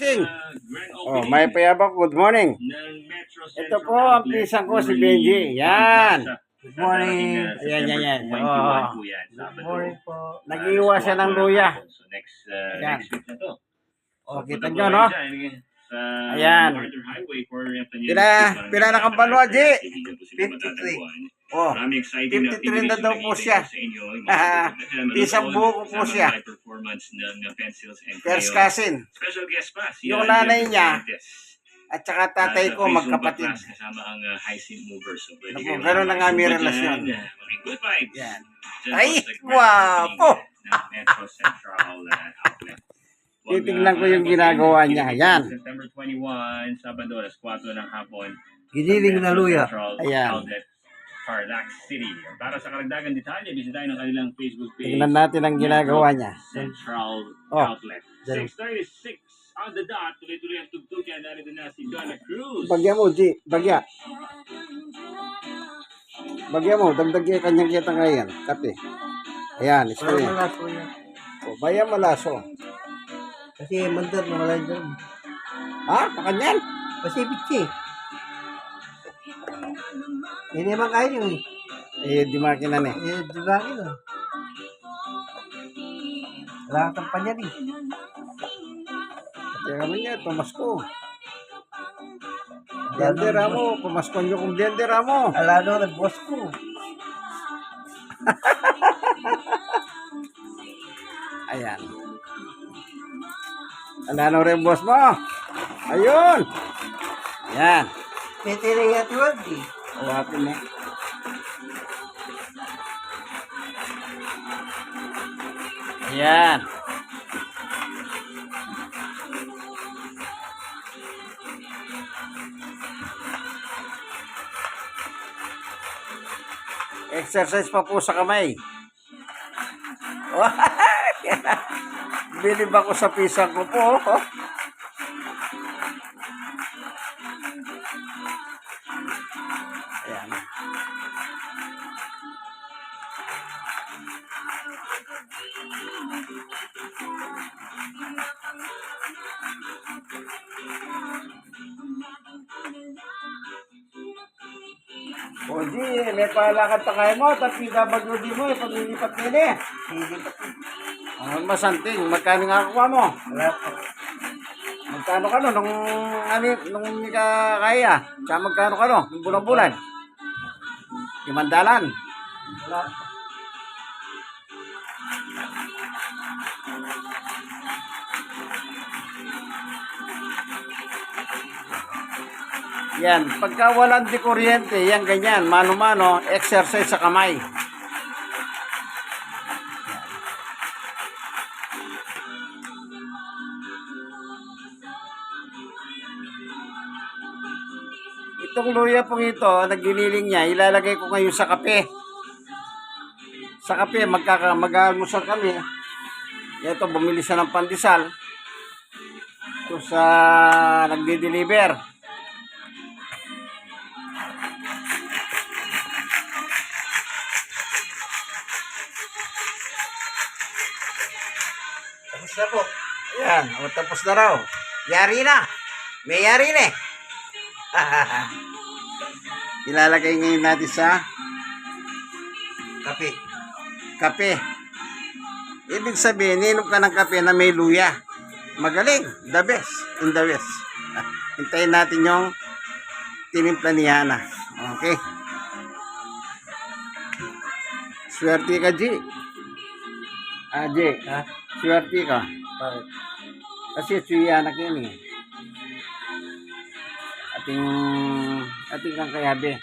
Sing. Oh, may payabak. Good morning. Ito po ang pisang ko, si Benji. Yan. Good morning. Ayan, yan, yan. September 21 Oo. po yan, Sabado. Good morning po. Nag-iwa siya ng luya. So next, uh, Yan. next week na to. Oh, kita nyo, no? Ayan. Pila- pila na kang banwa, Ji? 53. Oh, Marami exciting 53 na daw na po siya. sa inyo. Yung Ah, buko po kasama siya. ng live performance ng uh, pencils and first crayons. cousin. Special guest pa. Si Yung uh, nanay niya. At saka tatay sa ko, free Zumba magkapatid. class Kasama ang uh, high scene movers. So, pwede Naku, ganun na nga may relasyon. dyan. Making good vibes. Yan. Dyan Ay, po sa grand gwapo! opening ng Metro Central uh, Outlet. Huwag, Titignan ko uh, yung ginagawa niya. Yan. September 21, Sabado, alas 4 ng hapon. Giniling na luya. Central Ayan. Outlet, Tarlac City. Para sa karagdagan detalye, bisitahin ang kanilang Facebook page. Tingnan natin ang ginagawa niya. Central Oh. Outlet. Dali. 636 on the dot. Tuloy-tuloy ang tugtugan. Narito na si Donna Cruz. Bagya mo, G. Bagya. Bagya mo, dagdag yung kanyang kita ngayon. Kape. Ayan, Para spray. malaso yan. O, baya malaso. Kasi mandar na wala dyan. Ha? Pakanyan? Kasi bitsi. Hindi naman kaya yun eh. Eh, di makinan eh. Eh, di ba akin ah. Wala kang kampanya eh. Kaya kami niya, pamasko. Blender mo, pamasko nyo kung blender mo. Ala no, nag-boss ko. Ayan. Ano rin boss mo? Ayun. Yan. Petering at wag Hawakin mo. Ayan. Exercise pa po sa kamay. Bilib ako sa pisang ko po. O di, may palakad pa kayo mo, tapi WD mo, paglilipat nila eh. Silipat eh. Ang masanting, magkano nga kuha mo? Magkano ka no, nung, ano, nung hindi ka kaya? Tsaka magkano ka no, nung bulan-bulan? Imandalan. Wala. Yan, pagka walang di kuryente, yan ganyan, mano-mano, exercise sa kamay. Itong luya pong ito, naginiling niya, ilalagay ko ngayon sa kape. Sa kape, magkaka, mag-almusal kami. Ito, bumili siya ng pandesal. Ito sa nagdi-deliver. Tapos na po. Ayan, o tapos na raw. Yari na. May yari na eh. Ilalagay ngayon natin sa Kape. kape. Ibig sabihin, inom ka ng kape na may luya. Magaling. The best. In the best. Ah, Hintayin natin yung tinimpla ni Hana. Okay. Swerte ka, G. Ah, G. Ha? Swerte ka. Bakit? Kasi suya anak yan eh. Ating, ating kang kayabe.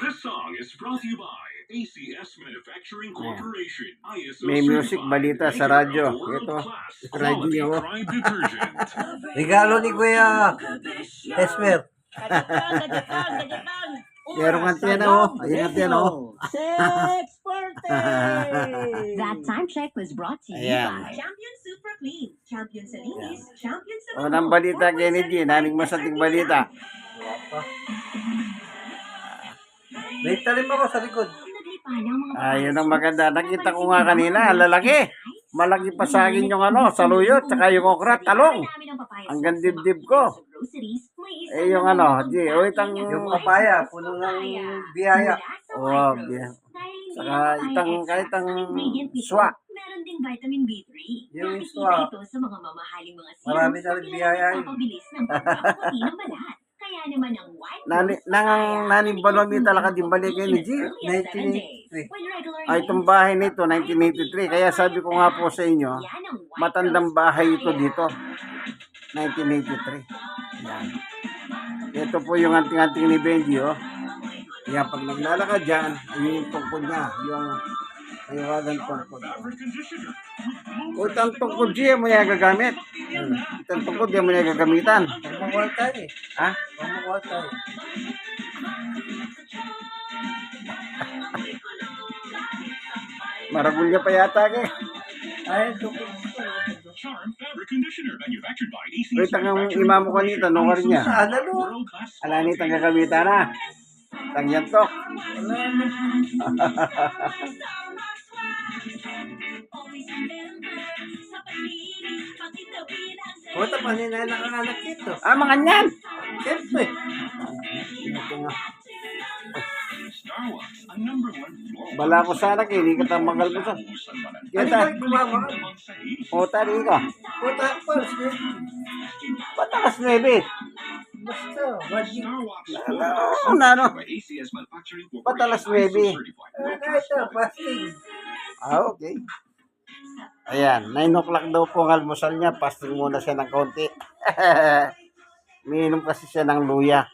This song is brought to you by ACS Manufacturing Corporation. ISO May music balita sa radyo. Ito, radyo niyo. Regalo ni Kuya Esmer. Meron nga tiyan oh. Ayan nga tiyan oh. That time check was brought to you Ayan. by Champion Super Clean, Champion sa linis, Champion sa O ng balita, Kennedy. Naning masating balita. Wala pa. May talim ako sa likod. Ayun ang maganda. Nakita ko nga kanina. ang Lalaki. Malaki pa sa akin yung ano, saluyot, tsaka yung okra, talong. Ang papaya Hanggang sauce. dibdib ko. Groceries, Eh, yung ano, di, o itang, Yung papaya, puno ng biyaya. Sa Oh, White Rose. biya- Dahil hindi Saka itang- kahit ang swa. Meron ding vitamin B3. Yung swa, ito sa mga mamahaling mga serums marami rin biyaya yun. pinapabilis ng pagpapaputi ng balat. Kaya naman ang White Nani, nang balon ni talaga din balik ni G. in as early as seven days. 1983. With regular Ay, itong bahay nito, 1983. Kaya sabi ko nga po sa inyo, matandang bahay ito dito. 1983. Yan. Ito po yung anting-anting ni Benji, oh. Kaya pag naglalakad dyan, yun yung tungkod niya. Yung mayawagan tungkod. O itang tungkod siya mo niya gagamit. Itang tungkod niya mo niya gagamitan. Pagmakuha tayo eh. Ha? Pagmakuha tayo. Maragulya pa yata eh. Ay, ito po. Charm fabric conditioner manufactured by ACS. Wait, ang imamo ko nito, nung karin niya. Ano? World-class Ala ni tang gagamitan na. Tang yantok. Puta pa nila nakanganak dito. Ah, mga nyan. Siyempre. Ito nga. Bala ko sana kay hindi ka tamagal ko sa. Kita. O, tari ka. Puta pa. Patakas 9. Basta. Ano, ACS Manufacturing Patalas Corporation. nuebe. ISO certified. Ano ito? Pasting. Ah, okay. Ayan, 9 o'clock daw po ang almusal niya. Pasting muna siya ng konti. Miinom kasi siya ng luya.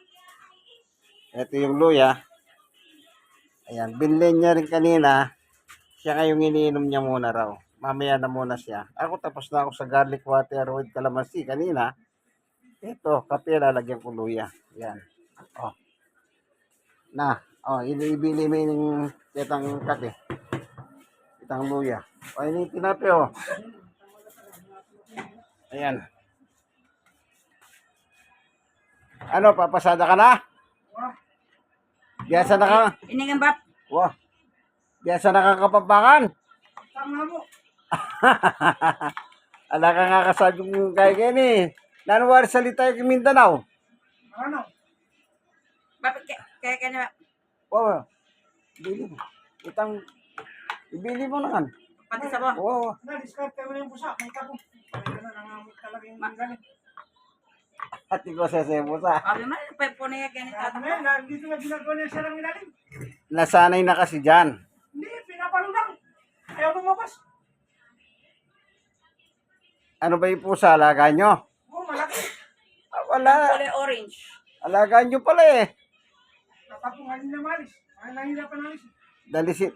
Ito yung luya. Ayan, binlend niya rin kanina. Siya ngayong iniinom niya muna raw. Mamaya na muna siya. Ako tapos na ako sa garlic water with calamansi kanina. Ito, kape lalagyan ko luya. Ayan. Oh. Na, oh, ibili mo yung itang kape. Itang luya. O, ini tinapi, oh. Ayan. Ano, papasada ka na? Biyasa na ka? Iningan ba? Wah. Biyasa na ka kapampangan? Tama mo. Ala ka nga kasadyong kaya gani. Nanuwari salita yung Mindanao. Ano? Bakit kaya, kaya ka na, Wow. Ibili mo. Itang, ibili mo naman. pati sa mo? Wow. Na-discard mo na yung busa. May na nangamot talaga yung galing. At ikaw sa sebusa. Sabi mo, pepo na yan, ganito. Ano na yun? na- Dito na ginagawa niya siya ng ilalim. Nasanay na kasi dyan. Hindi, pinapalo lang. Ayaw lumabas. Ano ba yung pusa? Alaga nyo? Oo, malaki. Ah, wala. Kulay orange. Alaga nyo pala eh. Natapungan na malis. Ay, nahirapan na alis. Dali si...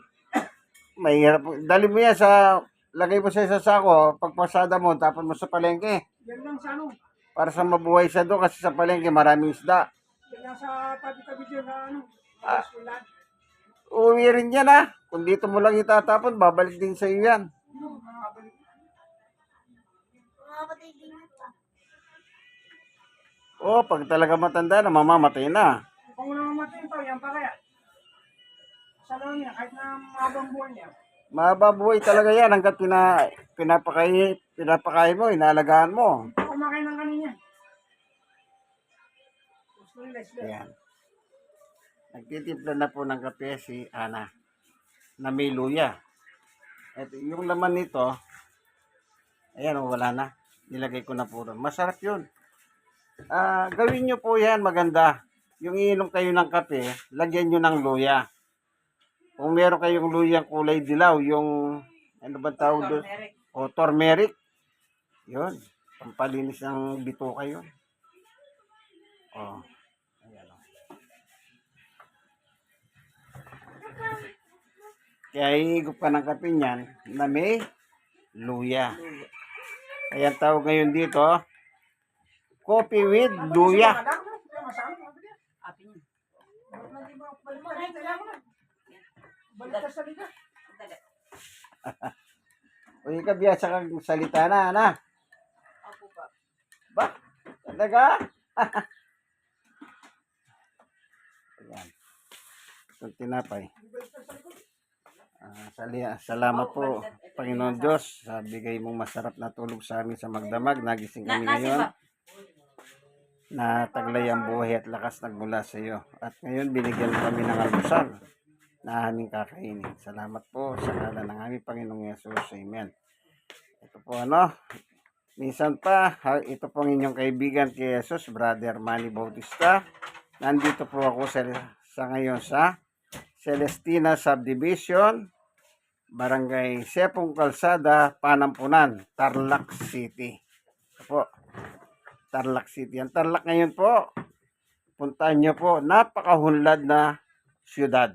Mahirap. Dali mo yan sa... Lagay mo sa isa sako. Pagpasada mo, tapon mo sa palengke. Yan lang sa ano. Para sa mabuhay siya doon kasi sa palengke maraming isda. Yan sa tabi-tabi dyan na ano. Ah. Uwi rin yan ah. Kung dito mo lang itatapon, babalik din sa iyo yan. Oo, pag talaga matanda na, mamamatay na. Kung wala mamatay ito, yan pa kaya. Sa lang niya, kahit na mahabang buwan niya. Mababuhay talaga yan hanggat pina, pinapakain, pinapakain mo, inaalagaan mo. Kumakain ng kanina. Gusto nila sila. Ayan. Nagtitimpla na po ng kape si Ana na may luya. Ito, yung laman nito, ayan, oh, wala na. Nilagay ko na po ron. Masarap yun. Ah, gawin nyo po yan, maganda. Yung iinom kayo ng kape, lagyan nyo ng luya. Kung meron kayong luyang kulay dilaw, yung, ano ba tawag doon? O turmeric. Yun. Pampalinis ng bituka yun. Oh. Ayan o. Kaya hihigop ka ng kape niyan na may luya. Kaya tawag ngayon dito, coffee with luya. Balik ka sa biyasa kang salita na, na. Ba? Talaga? Ayan. Itong tinapay. Ah, sali- salamat po, Panginoon Diyos, sa bigay mong masarap na tulog sa amin sa magdamag. Nagising Na, kami ngayon ba? na taglay ang buhay at lakas nagmula sa iyo. At ngayon binigyan kami ng almusal na aming kakainin. Salamat po sa ngalan ng aming Panginoong Yesus. Amen. Ito po ano, minsan pa, ito po ang inyong kaibigan kay Jesus, Brother Manny Bautista. Nandito po ako sa, sa ngayon sa Celestina Subdivision, Barangay Sepong Kalsada, Panampunan, Tarlac City. Ito po, Tarlac City. Ang Tarlac ngayon po, puntahan nyo po, napakahunlad na syudad.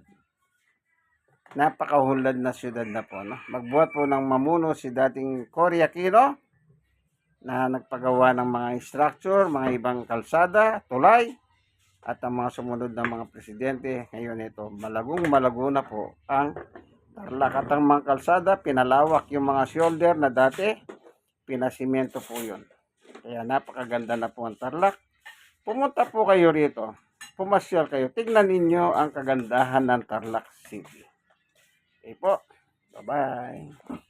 Napakahunlad na syudad na po. No? Magbuhat po ng mamuno si dating Cory Aquino na nagpagawa ng mga structure, mga ibang kalsada, tulay, at ang mga sumunod na mga presidente. Ngayon ito, malagong malago na po ang Tarlac at mga kalsada, pinalawak yung mga shoulder na dati, pinasimento po yun. Kaya napakaganda na po ang Tarlac. Pumunta po kayo rito, pumasyal kayo, tignan ninyo ang kagandahan ng Tarlac City. Okay po, bye-bye.